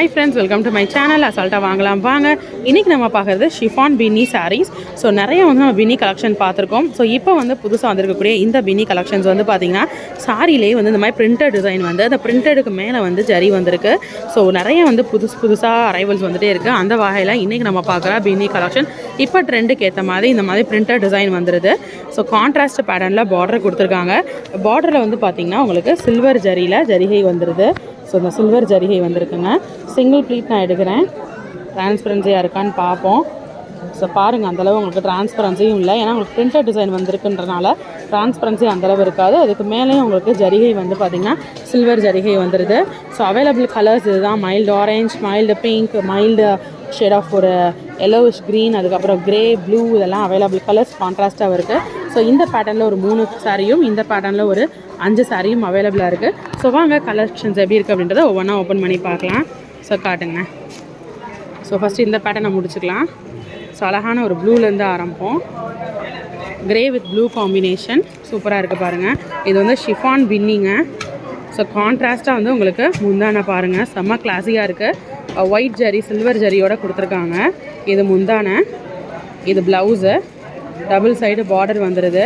Hi friends welcome to my channel அசால்ட்டாக வாங்கலாம். வாங்க. இன்றைக்கி நம்ம பார்க்குறது ஷிஃபான் பின்னி சாரீஸ் ஸோ நிறைய வந்து நம்ம பின்னி கலெக்ஷன் பார்த்துருக்கோம். ஸோ இப்போ வந்து புதுசாக வந்திருக்கக்கூடிய இந்த பின்னி கலெக்ஷன்ஸ் வந்து பார்த்திங்கன்னா சாரிலே வந்து இந்த மாதிரி பிரிண்டட் டிசைன் வந்து அந்த பிரிண்டடுக்கு மேலே வந்து ஜரி வந்திருக்கு. ஸோ நிறைய வந்து புதுசு புதுசாக அரைவல்ஸ் வந்துகிட்டே இருக்குது அந்த வகையில் இன்றைக்கி நம்ம பார்க்குற பின்னி கலெக்ஷன் இப்போ ட்ரெண்டுக்கு ஏற்ற மாதிரி இந்த மாதிரி பிரிண்டட் டிசைன் வந்துடுது ஸோ கான்ட்ராஸ்ட் பேட்டர்னில் பார்டர் கொடுத்துருக்காங்க. பார்டரில் வந்து பார்த்திங்கன்னா உங்களுக்கு சில்வர் ஜரியில் ஜரிகை வந்துடுது ஸோ இந்த சில்வர் ஜரிகை வந்திருக்குங்க. சிங்கிள் ப்ளீட் நான் எடுக்கிறேன். டிரான்ஸ்பரன்சியாக இருக்கான்னு பார்ப்போம். ஸோ பாருங்கள் அந்தளவு உங்களுக்கு டிரான்ஸ்பரன்சியும் இல்லை. ஏன்னா உங்களுக்கு பிரிண்டட் டிசைன் வந்திருக்குன்றனால டிரான்ஸ்பரன்சி அந்தளவு இருக்காது. அதுக்கு மேலேயும் உங்களுக்கு ஜரிகை வந்து பார்த்திங்கன்னா சில்வர் ஜரிகை வந்துடுது ஸோ அவைலபிள் கலர்ஸ் இதுதான். Mild orange mild pink mild shade of ஒரு எல்லோவிஷ் க்ரீன் அதுக்கப்புறம் கிரே ப்ளூ இதெல்லாம் அவைலபிள் கலர்ஸ் கான்ட்ராஸ்ட்டாக இருக்குது ஸோ இந்த பேட்டர்னில் ஒரு மூணு சாரியும் இந்த பேட்டர்னில் ஒரு அஞ்சு சாரியும் அவைலபிளாக இருக்குது ஸோ வாங்க கலெக்ஷன்ஸ் எப்படி இருக்குது அப்படின்றத ஒவ்வொன்றா ஓப்பன் பண்ணி பார்க்கலாம். ஸோ காட்டுங்க. ஸோ ஃபஸ்ட்டு இந்த பேட்டர்னை முடிச்சுக்கலாம். ஸோ அழகான ஒரு ப்ளூலேருந்து ஆரம்பிப்போம். கிரே வித் ப்ளூ காம்பினேஷன் சூப்பராக இருக்குது பாருங்கள் இது வந்து ஷிஃபான் பின்னிங்க ஸோ கான்ட்ராஸ்ட்டாக வந்து உங்களுக்கு முந்தான பாருங்கள் செம்ம கிளாஸியாக இருக்குது ஒயிட் ஜரி சில்வர் ஜரியோட கொடுத்துருக்காங்க. இது முந்தான. இது ப்ளவுஸு டபுள் சைடு பார்டர் வந்துடுது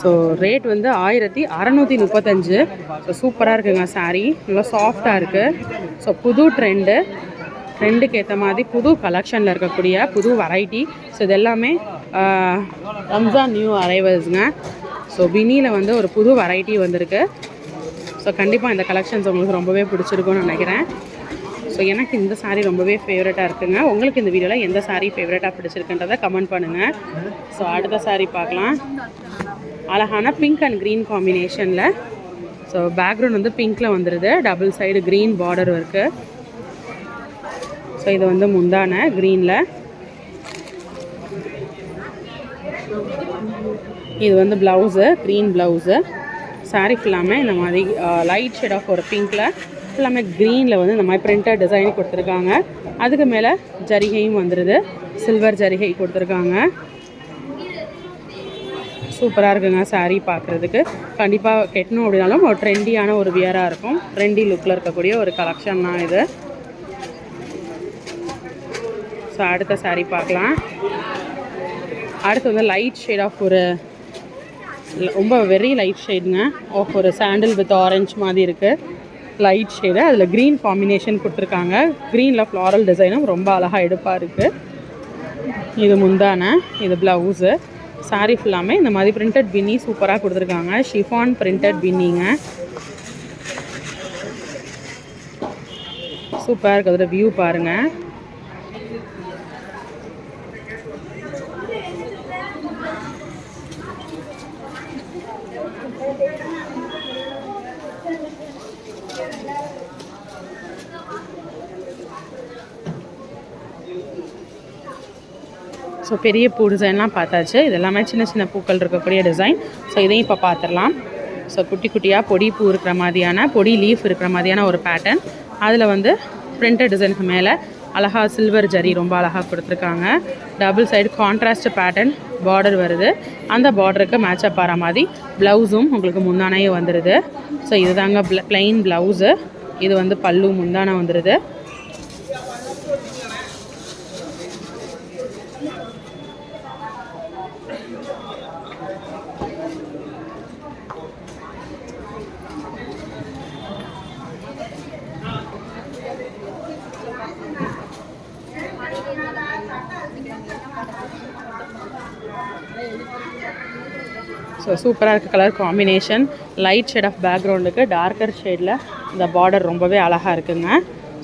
ஸோ ரேட் வந்து ஆயிரத்தி அறநூற்றி முப்பத்தஞ்சு. ஸோ சூப்பராக இருக்குங்க சாரீ நல்லா சாஃப்டாக இருக்குது ஸோ புது ட்ரெண்டு ட்ரெண்டுக்கு ஏற்ற மாதிரி புது கலெக்ஷனில் இருக்கக்கூடிய புது வெரைட்டி ஸோ இது எல்லாமே ரம்ஜான் நியூ அரைவல்ஸுங்க ஸோ பினியில் வந்து ஒரு புது வெரைட்டி வந்திருக்கு. ஸோ கண்டிப்பாக இந்த கலெக்ஷன்ஸ் உங்களுக்கு ரொம்பவே பிடிச்சிருக்கும்னு நினைக்கிறேன். ஸோ எனக்கு இந்த சாரீ ரொம்பவே ஃபேவரட்டாக இருக்குங்க. உங்களுக்கு இந்த வீடியோவில் எந்த சாரீ ஃபேவரட்டாக பிடிச்சிருக்குன்றதை கமெண்ட் பண்ணுங்கள் ஸோ அடுத்த சாரீ பார்க்கலாம். அழகான பிங்க் அண்ட் க்ரீன் காம்பினேஷனில் ஸோ பேக்ரவுண்ட் வந்து பிங்க்கில் வந்துடுது டபுள் சைடு க்ரீன் பார்டர் இருக்குது ஸோ இது வந்து முந்தான க்ரீனில் இது வந்து ப்ளவுஸு க்ரீன் ப்ளவுஸு saree ஃபுல்லாமே இந்த மாதிரி லைட் ஷேட் ஆஃப் ஒரு பிங்க்கில் ஃபுல்லாமே க்ரீனில் வந்து இந்த மாதிரி பிரிண்டட் டிசைன் கொடுத்துருக்காங்க. அதுக்கு மேலே ஜரிகையும் வந்துடுது சில்வர் ஜரிகை கொடுத்துருக்காங்க. சூப்பராக இருக்குங்க சாரீ பார்க்குறதுக்கு கண்டிப்பாக கெட்டணும் அப்படின்னாலும் ஒரு ட்ரெண்டியான ஒரு வியராக இருக்கும். ட்ரெண்டி லுக்கில் இருக்கக்கூடிய ஒரு கலெக்ஷன் தான் இது. ஸோ அடுத்த சாரீ பார்க்கலாம். அடுத்து வந்து லைட் ஷேட் ஆஃப் ஒரு ரொம்ப வெரி லைட் ஷேடுங்க ஆஃப் ஒரு சாண்டில் வித் ஆரஞ்ச் மாதிரி இருக்குது லைட் ஷேடு அதில் க்ரீன் காம்பினேஷன் கொடுத்துருக்காங்க. க்ரீனில் ஃப்ளாரல் டிசைனும் ரொம்ப அழகாக எடுப்பாக இருக்குது இது முந்தான இது ப்ளவுஸு சாரி ஃபுல்லாமே இந்த மாதிரி பிரிண்டட் பின்னி சூப்பராக கொடுத்துருக்காங்க. ஷிஃபான் பிரிண்டட் பின்னிங்க சூப்பராக இருக்குது. அதோட வியூ பாருங்கள் ஸோ பெரிய பூ டிசைன்லாம் பார்த்தாச்சு. இதெல்லாமே சின்ன சின்ன பூக்கள் இருக்கக்கூடிய டிசைன் ஸோ இதையும் இப்போ பார்த்துடலாம் ஸோ குட்டி குட்டியாக பொடி பூ இருக்கிற மாதிரியான பொடி லீஃப் இருக்கிற மாதிரியான ஒரு பேட்டர்ன் அதில் வந்து பிரிண்டட் டிசைனுக்கு மேலே அழகா சில்வர் ஜரி ரொம்ப அழகாக கொடுத்துருக்காங்க. Double side contrast pattern border வருது. அந்த பார்டருக்கு மேட்சப் ஆகிற மாதிரி ப்ளவுஸும் உங்களுக்கு முந்தானையே வந்துடுது ஸோ இதுதாங்க ப்ள ப்ளைன் ப்ளவுஸு இது வந்து பல்லு முந்தானை வந்துடுது ஸோ சூப்பராக இருக்க colour combination light shade of பேக்ரவுண்டுக்கு darker ஷேடில் இந்த பார்டர் ரொம்பவே அழகாக இருக்குங்க.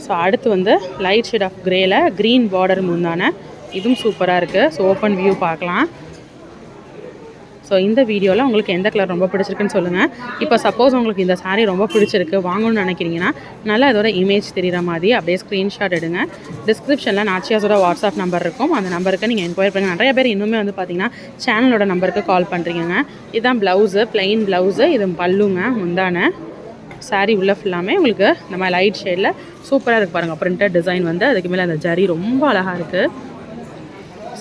ஸோ அடுத்து வந்து லைட் ஷேட் ஆஃப் க்ரேயில் க்ரீன் பார்டர் முந்தான. இதுவும் சூப்பராக இருக்குது ஸோ ஓப்பன் வியூ பார்க்கலாம். ஸோ இந்த வீடியோவில் உங்களுக்கு எந்த கலர் ரொம்ப பிடிச்சிருக்குன்னு சொல்லுங்கள் இப்போ சப்போஸ் உங்களுக்கு இந்த சாரீ ரொம்ப பிடிச்சிருக்கு வாங்கணும்னு நினைக்கிறீங்கன்னா நல்லா இதோட இமேஜ் தெரிகிற மாதிரி அப்படியே ஸ்க்ரீன்ஷாட் எடுங்க. டிஸ்கிரிப்ஷனில் நாச்சியாஸோட வாட்ஸ்அப் நம்பர் இருக்கும். அந்த நம்பருக்கு நீங்கள் என்கொயர் பண்ணுங்கள் நிறைய பேர் இன்னுமே வந்து பார்த்தீங்கன்னா சேனலோட நம்பருக்கு கால் பண்ணுறீங்க இதுதான் ப்ளவுஸு ப்ளைன் ப்ளவுஸு இது பல்லுங்க முந்தான. Saree உள்ள ஃபுல்லாமே உங்களுக்கு நம்ம லைட் ஷேடில் சூப்பராக இருக்குது பாருங்கள் பிரிண்டட் டிசைன் வந்து அதுக்கு மேலே அந்த ஜரி ரொம்ப அழகாக இருக்குது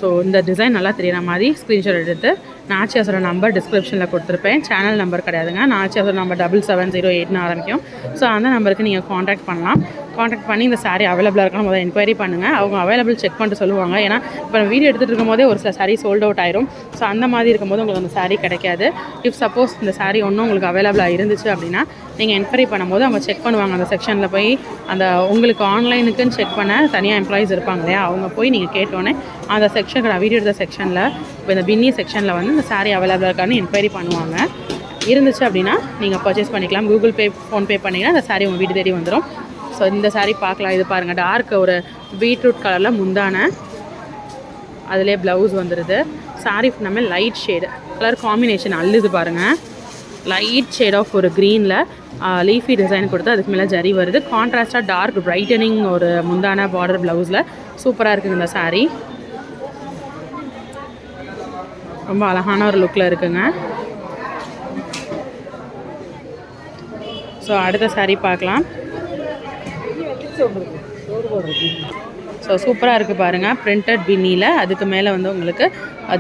ஸோ இந்த டிசைன் நல்லா தெரியுற மாதிரி ஸ்க்ரீன்ஷாட் எடுத்து நாச்சியாஸோட நம்பர் டிஸ்கிரிப்ஷனில் கொடுத்துருப்பேன். சேனல் நம்பர் கிடையாதுங்க. நாச்சியாஸோட நம்பர் டபுள் செவன் ஜீரோ எயிட்னு ஆரம்பிக்கும். ஸோ அந்த நம்பருக்கு நீங்கள் காண்டாக்ட் பண்ணலாம். காண்டாக்ட் பண்ணி இந்த சாரீ அவைலபிளாக இருக்கான்னு முதல்ல என்கொயரி பண்ணுங்கள் அவங்க அவைலபிள் செக் பண்ணிட்டு சொல்லுவாங்க. ஏன்னா இப்போ நம்ம வீடியோ எடுத்துகிட்டு இருக்கும்போதே ஒரு சில சாரீ சோல்ட் அவுட் ஆயிரும். ஸோ அந்த மாதிரி இருக்கும்போது உங்களுக்கு அந்த சாரீ கிடைக்காது. இஃப் சப்போஸ் இந்த சாரீ ஒன்றும் உங்களுக்கு அவைலபிளாக இருந்துச்சு அப்படின்னா நீங்கள் என்கொயரி பண்ணும்போது அவங்க செக் பண்ணுவாங்க. அந்த செக்ஷனில் போய் அந்த உங்களுக்கு ஆன்லைனுக்குன்னு செக் பண்ண தனியாக எம்ப்ளாயிஸ் இருப்பாங்க இல்லையா? அவங்க போய் நீங்கள் கேட்டோன்னே அந்த செக்ஷன் வீடியோ எடுத்த செக்ஷனில் இப்போ இந்த பின்னி செக்ஷனில் வந்து இந்த சாரீ அவைலபிளாக இருக்கான்னு என்கொயரி பண்ணுவாங்க. இருந்துச்சு அப்படின்னா நீங்கள் பர்ச்சேஸ் பண்ணிக்கலாம். கூகுள் பே ஃபோன்பே பண்ணிங்கன்னா அந்த saree உங்கள் வீடு தேடி வந்துடும் ஸோ இந்த சாரீ பார்க்கலாம். இது பாருங்கள் டார்க் ஒரு பீட்ரூட் கலரில் முந்தான. அதிலே ப்ளவுஸ் வந்துடுது சாரீ நம்ம லைட் ஷேடு கலர் காம்பினேஷன் அள்ளுது பாருங்கள் லைட் ஷேட் ஆஃப் ஒரு க்ரீனில் லீஃபி டிசைன் கொடுத்து அதுக்கு மேலே ஜரி வருது. கான்ட்ராஸ்டாக டார்க் பிரைட்டனிங் ஒரு முந்தான பார்டர் ப்ளவுஸில் சூப்பராக இருக்குங்க இந்த சாரீ ரொம்ப அழகான ஒரு லுக்கில் இருக்குங்க. ஸோ அடுத்த சாரீ பார்க்கலாம். ஸோ சூப்பராக இருக்குது பாருங்கள் பிரிண்டட் பின்னியில் அதுக்கு மேலே வந்து உங்களுக்கு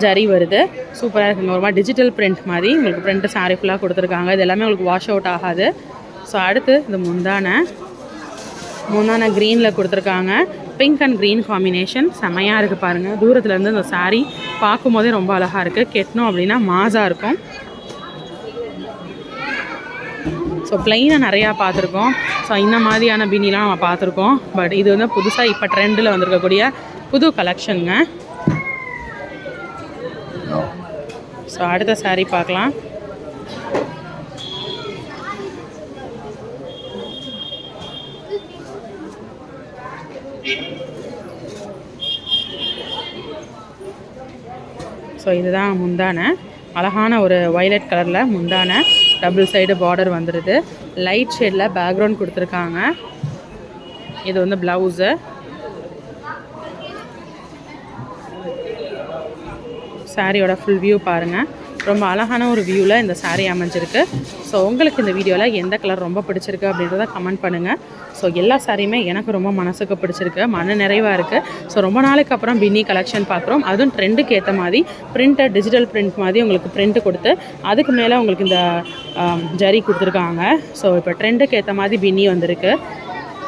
ஜரி வருது. சூப்பராக இருக்குங்க ஒரு மாதிரி டிஜிட்டல் பிரிண்ட் மாதிரி உங்களுக்கு பிரிண்ட் சாரி ஃபுல்லாக கொடுத்துருக்காங்க. இது எல்லாமே உங்களுக்கு வாஷ் அவுட் ஆகாது. ஸோ அடுத்து இந்த முந்தான. முந்தான க்ரீனில் கொடுத்துருக்காங்க. பிங்க் அண்ட் க்ரீன் காம்பினேஷன் செமையாக இருக்குது பாருங்கள் தூரத்துலேருந்து இந்த சாரீ பார்க்கும் போதே ரொம்ப அழகாக இருக்குது கெட்டணும் அப்படின்னா மாஸாக இருக்கும். ஸோ பிளெயினாக நிறையா பார்த்துருக்கோம். ஸோ இந்த மாதிரியான பினிலாம் நம்ம பார்த்துருக்கோம். பட் இது வந்து புதுசாக இப்போ ட்ரெண்டில் வந்திருக்கக்கூடிய புது கலெக்ஷனுங்க ஸோ அடுத்த saree பார்க்கலாம். ஸோ இதுதான் முந்தான. அழகான ஒரு வயலட் கலரில் முந்தான. டபுள் சைடு பார்டர் வந்துடுது லைட் ஷேடில் பேக்ரவுண்ட் கொடுத்துருக்காங்க. இது வந்து ப்ளவுஸு சாரியோட ஃபுல் வியூ பாருங்கள் ரொம்ப அழகான ஒரு வியூவில் இந்த சாரீ அமைஞ்சிருக்கு. ஸோ உங்களுக்கு இந்த வீடியோவில் எந்த கலர் ரொம்ப பிடிச்சிருக்கு அப்படின்றத கமெண்ட் பண்ணுங்கள் ஸோ எல்லா சாரியுமே எனக்கு ரொம்ப மனசுக்கு பிடிச்சிருக்கு மன நிறைவாக இருக்குது ஸோ ரொம்ப நாளைக்கு அப்புறம் பின்னி கலெக்ஷன் பார்க்குறோம். அதுவும் ட்ரெண்டுக்கு ஏற்ற மாதிரி பிரிண்டட் டிஜிட்டல் பிரிண்ட் மாதிரி உங்களுக்கு பிரிண்ட்டு கொடுத்து அதுக்கு மேலே உங்களுக்கு இந்த ஜரி கொடுத்துருக்காங்க. ஸோ இப்போ ட்ரெண்டுக்கு ஏற்ற மாதிரி பின்னி வந்திருக்கு.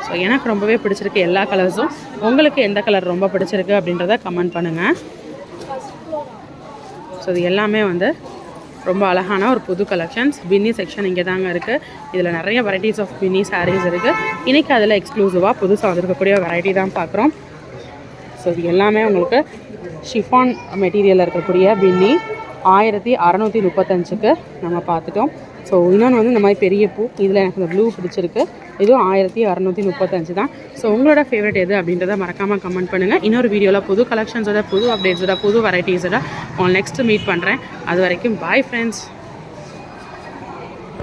ஸோ எனக்கு ரொம்பவே பிடிச்சிருக்கு எல்லா கலர்ஸும் உங்களுக்கு எந்த கலர் ரொம்ப பிடிச்சிருக்கு அப்படின்றத கமெண்ட் பண்ணுங்கள் ஸோ இது எல்லாமே வந்து ரொம்ப அழகான ஒரு புது கலெக்ஷன்ஸ் பின்னி செக்ஷன் இங்கே தாங்க இருக்குது இதில் நிறைய வெரைட்டிஸ் ஆஃப் பின்னி சாரீஸ் இருக்குது இன்றைக்கி அதில் எக்ஸ்க்ளூசிவாக புதுசாக வந்திருக்கக்கூடிய வெரைட்டி தான் பார்க்குறோம். ஸோ இது எல்லாமே உங்களுக்கு ஷிஃபான் மெட்டீரியலில் இருக்கக்கூடிய பின்னி ஆயிரத்தி அறநூற்றி முப்பத்தஞ்சுக்கு நம்ம பார்த்துட்டோம். ஸோ இன்னொன்று வந்து இந்த மாதிரி பெரிய பூ. இதில் எனக்கு இந்த ப்ளூ பிடிச்சிருக்கு. இதுவும் ஆயிரத்தி அறநூற்றி முப்பத்தஞ்சு தான். ஸோ உங்களோட ஃபேவரட் எது அப்படின்றத மறக்காமல் கமெண்ட் பண்ணுங்கள் இன்னொரு வீடியோவில் புது கலெக்ஷன்ஸோட புது அப்டேட்ஸோட புது வெரைட்டிஸோட உங்களை நெக்ஸ்ட்டு மீட் பண்ணுறேன் அது வரைக்கும் பாய் ஃப்ரெண்ட்ஸ்